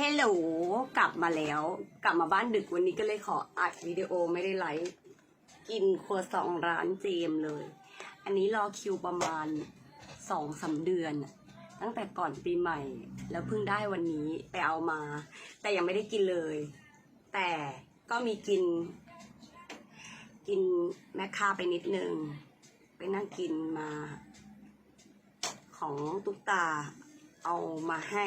ฮลโหลกลับมาแล้ว กลับมาบ้านดึกวันนี้ก็เลยขออัดวิดีโอไม่ได้ไลฟ์กินครัวซองร้านเจมเลย อันนี้รอคิวประมาณสองสามเดือนอะตั้งแต่ก่อนปีใหม่ แล้วเพิ่งได้วันนี้ไปเอามา แต่ยังไม่ได้กินเลย แต่ก็มีกิน กินแมคคาไปนิดนึง ไปนั่งกินมา ของตุ๊กตาเอามาให้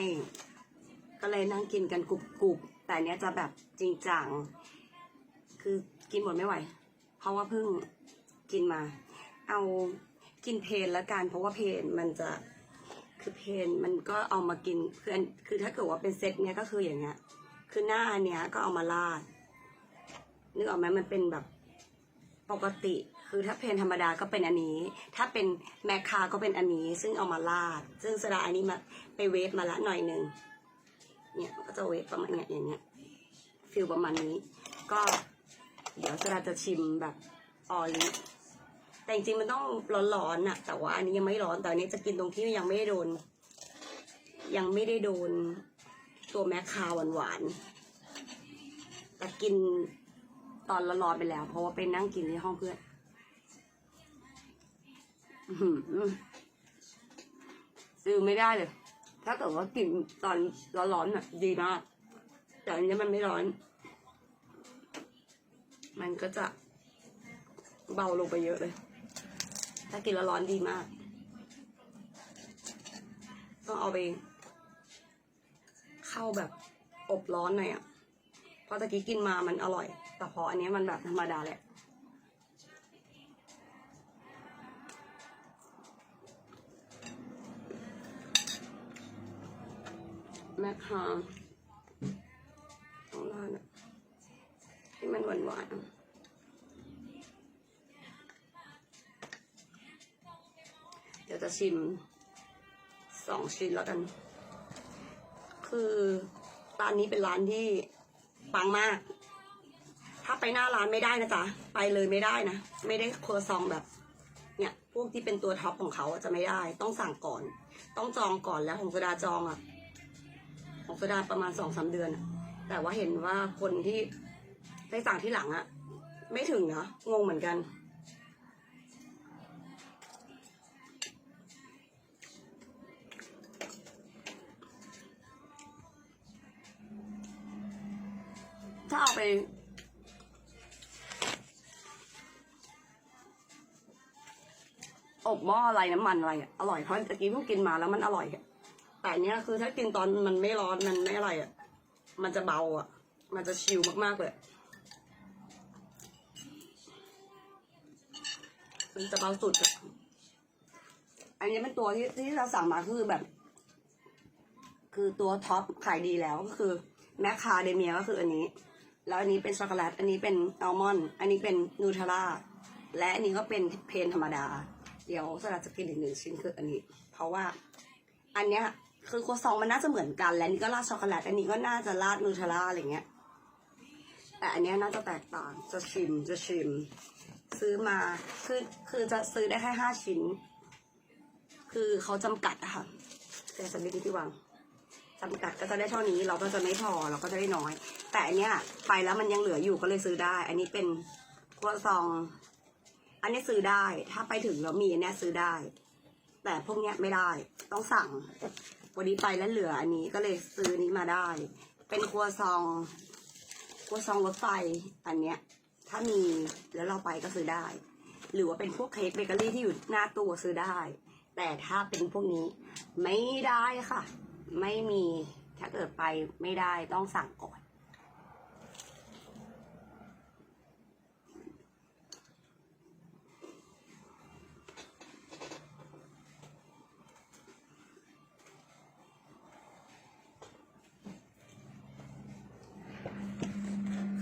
ก็เลยนั่งกินกันกรุบๆแต่เนี้ยจะแบบจริงจัง คือกินหมดไม่ไหว เพราะว่าเพิ่งกินมา เอากินเพนล้วกัน เพราะว่าเพนมันจะคือเพนมันก็เอามากินคือคือถ้าเกิดว่าเป็นเซตเนี้ยก็คืออย่างเงี้ย คือหน้าอันเนี้ยก็เอามาราดนึกออกไหมมันเป็นแบบปกติ คือถ้าเพนธรรมดาก็เป็นอันนี้ ถ้าเป็นแมคคาก็เป็นอันนี้ ซึ่งเอามาราด ซึ่งสดาอันนี้มาไปเวฟมาละหน่อยหนึ่ง เนี่ยก็จะเวฟประมาณเนี้ยอย่างเงี้ยฟิลประมาณนี้ ก็เดี๋ยวสดาจะชิมแบบออลิแต่จริงๆมันต้องร้อนๆน่ะ แต่ว่าอันนี้ยังไม่ร้อนแต่อันนี้จะกินตรงที่ยังไม่ได้โดน ยังไม่ได้โดนตัวแมคคาหวานๆแต่กินตอนร้อนๆไปแล้ว เพราะว่าไปนั่งกินที่ห้องเพื่อนอื้อหือซื้อไม่ได้เลย ถ้าเกิดว่ากินตอนร้อนๆน่ะ ดีมาก แต่อันนี้มันไม่ร้อน มันก็จะเบาลงไปเยอะเลย ถ้ากินแล้วร้อนดีมาก ต้องเอาไป เข้าแบบอบร้อนหน่อยอะ เพราะตะกี้กินมามันอร่อย แต่พออันนี้มันแบบธรรมดาแหละ แม่คาต้องราดอะให้มันหวานหวานๆเดี๋ยวจะชิมสองชิ้นแล้วกัน คือร้านนี้เป็นร้านที่ปังมาก ถ้าไปหน้าร้านไม่ได้นะจ๊ะ ไปเลยไม่ได้นะ ไม่ได้ครัวซองแบบเนี่ยพวกที่เป็นตัวท็อปของเขาจะไม่ได้ ต้องสั่งก่อน ต้องจองก่อนแล้วของสดาจองอะ ของโซดาประมาณสองสามเดือนแต่ว่าเห็นว่าคนที่ได้สั่งที่หลังอะไม่ถึงนะงงเหมือนกัน ถ้าเอาไปอบหม้ออะไรน้ำมันอะไรอร่อยเพราะตะกี้เพิ่งกินมาแล้วมันอร่อยอ แต่เนี้ยคือถ้ากินตอนมันไม่ร้อนมันไม่อะไรอะ มันจะเบาอะ มันจะชิลมากๆเลย มันจะเบาสุดอะ อันนี้เป็นตัวที่ที่เราสั่งมาคือแบบ คือตัวท็อปขายดีแล้วก็คือแมคคาเดเมียก็คืออันนี้ แล้วอันนี้เป็นช็อกโกแลต อันนี้เป็นอัลมอนด์ อันนี้เป็นนูเทลล่า และอันนี้ก็เป็นเพนธรรมดา เดี๋ยวสลัดจะกินอีกหนึ่งชิ้นคืออันนี้ เพราะว่าอันเนี้ย คือครัวซองมันน่าจะเหมือนกัน และนี่ก็ราดช็อกโกแลตอันนี้ก็น่าจะราดนูเทลล่าอะไรเงี้ย แต่อันนี้น่าจะแตกต่างจะชิมจะชิม ซื้อมาคือคือจะซื้อได้แค่ห้าชิ้น คือเขาจำกัดอะค่ะแต่สำลีที่วางจำกัดก็จะได้เท่านี้เราก็จะไม่พอเราก็จะได้น้อย แต่อันเนี้ยไปแล้วมันยังเหลืออยู่ก็เลยซื้อได้ อันนี้เป็นครัวซอง อันนี้ซื้อได้ถ้าไปถึงแล้วมีอันเนี้ยซื้อได้ แต่พวกเนี้ยไม่ได้ต้องสั่ง วันนี้ไปแล้วเหลืออันนี้ก็เลยซื้อนี้มาได้ เป็นครัวซอง ครัวซองรถไฟอันเนี้ย ถ้ามีแล้วเราไปก็ซื้อได้ หรือว่าเป็นพวกเค้กเบเกอรี่ที่อยู่หน้าตู้ซื้อได้ แต่ถ้าเป็นพวกนี้ไม่ได้ค่ะ ไม่มีถ้าเกิดไปไม่ได้ต้องสั่งก่อน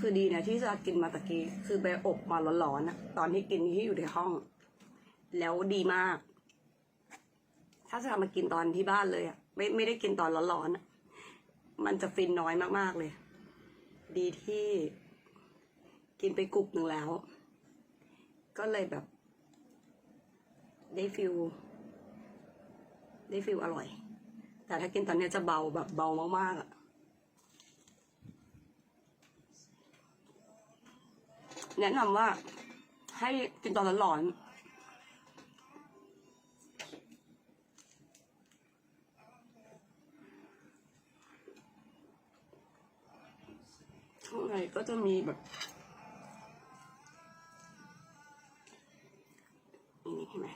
คือดีนะที่จะกินมาตะกี้คือไปอบมาร้อนๆนะตอนที่กินที่อยู่ในห้อง แล้วดีมาก ถ้าจะมากินตอนที่บ้านเลยอะไม่ไม่ได้กินตอนร้อนๆอะมันจะฟินน้อยมากๆเลย ดีที่กินไปกรุบหนึ่งแล้ว ก็เลยแบบ ได้ฟิลได้ฟิลอร่อย แต่ถ้ากินตอนเนี้ยจะเบาแบบเบามากๆอะ แนะนำว่า ให้กินตอนร้อนๆข้างในก็จะมีแบบนี่เห็นไหม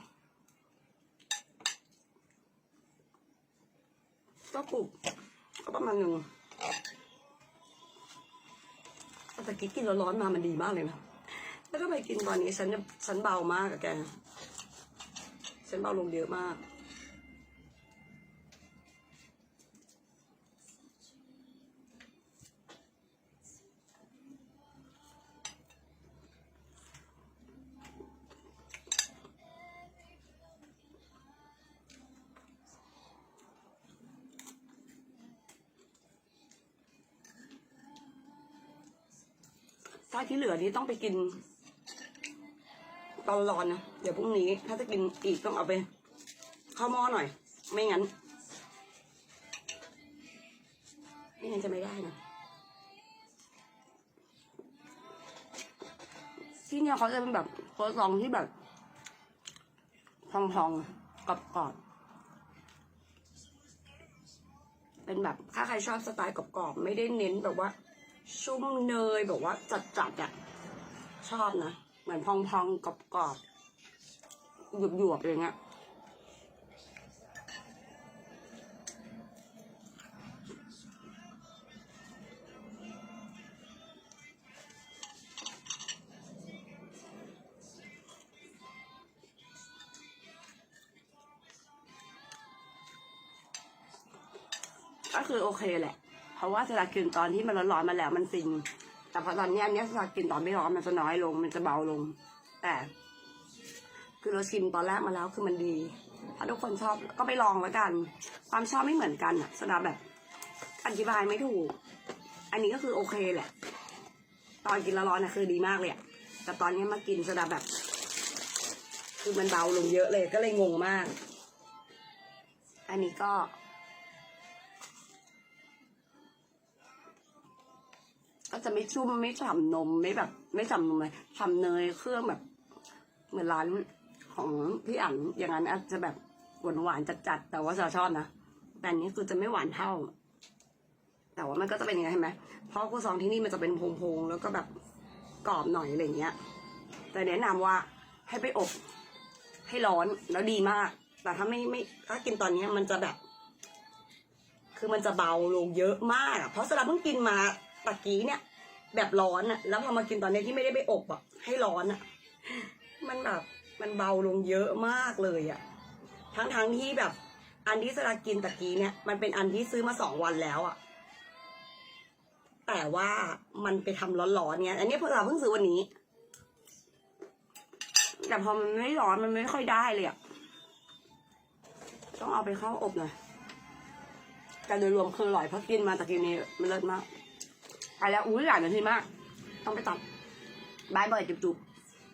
ก็กรุบก็ประมาณหนึ่ง แต่ตะกี้กินร้อนๆมามันดีมากเลยนะแล้วก็ไปกินตอนนี้ฉันฉันเบามากอะแกฉันเบาลงเยอะมาก ถ้าที่เหลือนี้ต้องไปกิน ตอนร้อนนะเดี๋ยวพรุ่งนี้ ถ้าจะกินอีกต้องเอาไปข้าหม้อหน่อย ไม่งั้น ไม่งั้นจะไม่ได้นะที่เนี่ยเขาจะเป็นแบบโคซองที่แบบพองๆกรอบๆเป็นแบบถ้าใครชอบสไตล์กรอบๆไม่ได้เน้นแบบว่า ชุ่มเนยแบบว่าจัดๆอะชอบนะ เหมือนพองๆกรอบๆหยวบๆอย่างเงี้ยก็คือโอเคแหละ เพราะว่าสลากกินตอนที่มันร้อนๆมาแล้วมันฟิน แต่พอตอนนี้อันนี้สลากกินตอนไม่ร้อนมันจะน้อยลง มันจะเบาลง แต่ คือเราชิมตอนแรกมาแล้วคือมันดี ถ้าทุกคนชอบก็ไปลองแล้วกัน ความชอบไม่เหมือนกันอะสำหรับแบบ อธิบายไม่ถูก อันนี้ก็คือโอเคแหละ ตอนกินแล้วร้อนนะคือดีมากเลยอะแต่ตอนนี้มากินสำหรับแบบ คือมันเบาลงเยอะเลยก็เลยงงมาก อันนี้ก็ ก็จะไม่ชุ่มไม่ฉ่ำนมไม่แบบ ไม่ฉ่ำนมเลยฉ่ำเนยเครื่องแบบ เหมือนร้านของพี่อั๋นอย่างนั้นอาจจะแบบหวานหวานๆจัดๆแต่ว่าจะชอบนะแต่อันนี้คือจะไม่หวานเท่า แต่ว่ามันก็จะเป็นยังไงใช่ไหมเพราะกูซองที่นี่มันจะเป็นพงๆแล้วก็แบบกรอบหน่อยอะไรเงี้ย แต่แนะนำว่าให้ไปอบ ให้ร้อนแล้วดีมาก แต่ถ้าไม่ไม่ถ้ากินตอนนี้มันจะแบบ คือมันจะเบาลงเยอะมากเพราะสลับเพิ่งกินมาตะกี้เนี่ย แบบร้อนอะแล้วพอมากินตอนนี้ที่ไม่ได้ไปอบอะให้ร้อนอะมันแบบมันเบาลงเยอะมากเลยอะทั้งทั้งที่แบบ อันที่สลับกินตะกี้เนี่ย มันเป็นอันที่ซื้อมาสองวันแล้วอะแต่ว่ามันไปทำร้อนๆเนี่ยอันนี้พวกเราเพิ่งซื้อวันนี้ แต่พอมันไม่ร้อนมันไม่ค่อยได้เลยอะต้องเอาไปเข้าอบหน่อยแต่โดยรวมคืออร่อยเพราะกินมาตะกี้นี้มันเลิศมาก ไปแล้วอุ้ยหลายนาทีมาก ต้องไปตัดบายบายจุ๊บ